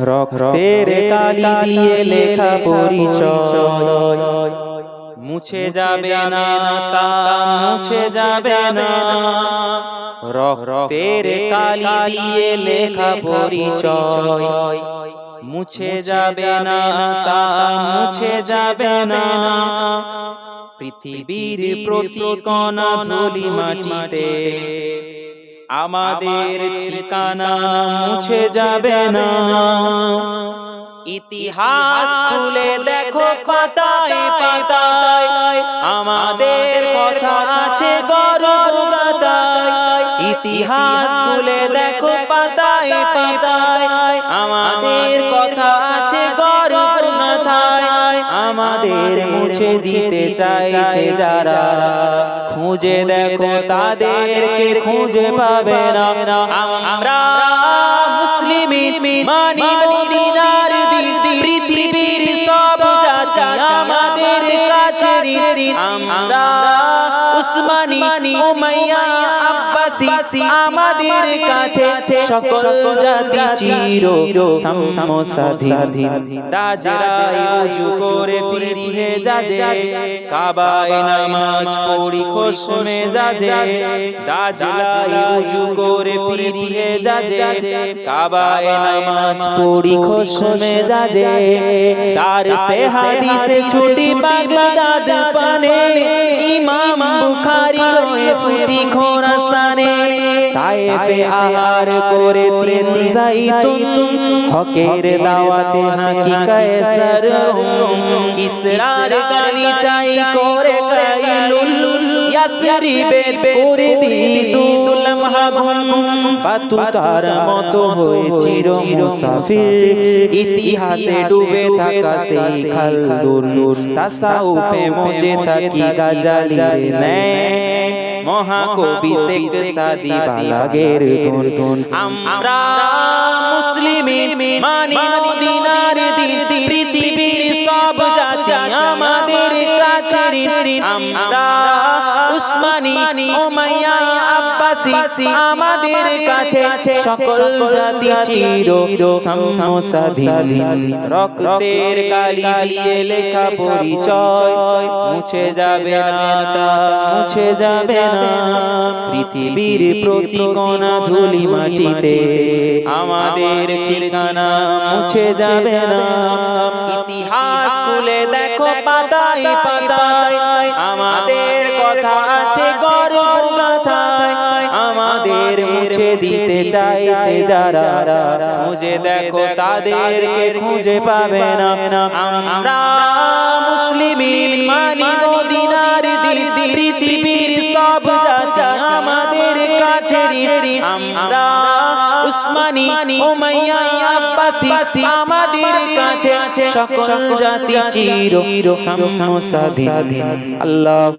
রক্তের কালি দিয়ে লেখা পরিচয়। মুছে যাবে না তা মুছে যাবে না। রক্তের কালি দিয়ে লেখা পরিচয়। মুছে যাবে না তা মুছে যাবে না। পৃথিবীর প্রতি কণা ধুলি মাটিতে। আমাদের ঠিকানা মুছে যাবে না। ইতিহাস খুলে দেখো পাতায় পাতায়। আমাদের কথা আছে গর্ব গাতায় ইতিহাস খুলে দেখো পাতায় পাতায় আমাদের কথা আমাদের মুছে দিতে চাইছে যারা। খুঁজে দেখো তাদেরকে খুঁজে পাবে না। আমরা মুসলিম মানি মদিনার দিন পৃথিবীর সব জাতি আমাদের কাছে। আমরা উসমানী উমাইয়া আব্বাসী আমাদের কাছে সকল জাতি চির সমসাধীন তাজরাই উজু করে ফিরিয়ে যাজে। কাবায় নামাজ পড়ি খসমে যাজে। দাজলাই উজু করে ফিরিয়ে যাজে। কাবায় নামাজ পড়ি খসমে যাজে। তার সে হাদিসে ছুটি বাগদাদ বুখারী হয়ে ফুটি খোরাসানে তাইফে আহার করে তিন জাইতুন হকের দাওয়াতে হাকি কায়সার কিসরার গালি চাই করে ইয়াসরিবে করে দিদুল মাহগুম বাতু তার মতো হয়ে চির মুসাফির ইতিহাসে ডুবে থাকা সেই খালদুন তাসাউফে মজে থাকি গাজালি নেয় মহাকবি শেখ সাদি বালাগের দুন দুন আমরা মুসলিম মানি মদিনার দিন পৃথিবীর সব জাতি আমাদের রক্তের কালি দিয়ে লেখা পরিচয় মুছে যাবে না মুছে যাবে না। পৃথিবীর প্রতি কণা ধুলি মাটিতে আমাদের ঠিকানা মুছে যাবে না। ইতিহাস খুলে দেখো পাতায় পাতায় মুছে দিতে চাইছে যারা। খুঁজে দেখো তাদেরকে খুঁজে পাবে না। আমরা মুসলিম মানি মদিনার দিন পৃথিবীর সব জাতি আমাদের কাছে। আমরা উসমানী উমাইয়া আব্বাসী আমাদের কাছে সকল জাতি চির সমসাধীন আল্লাহ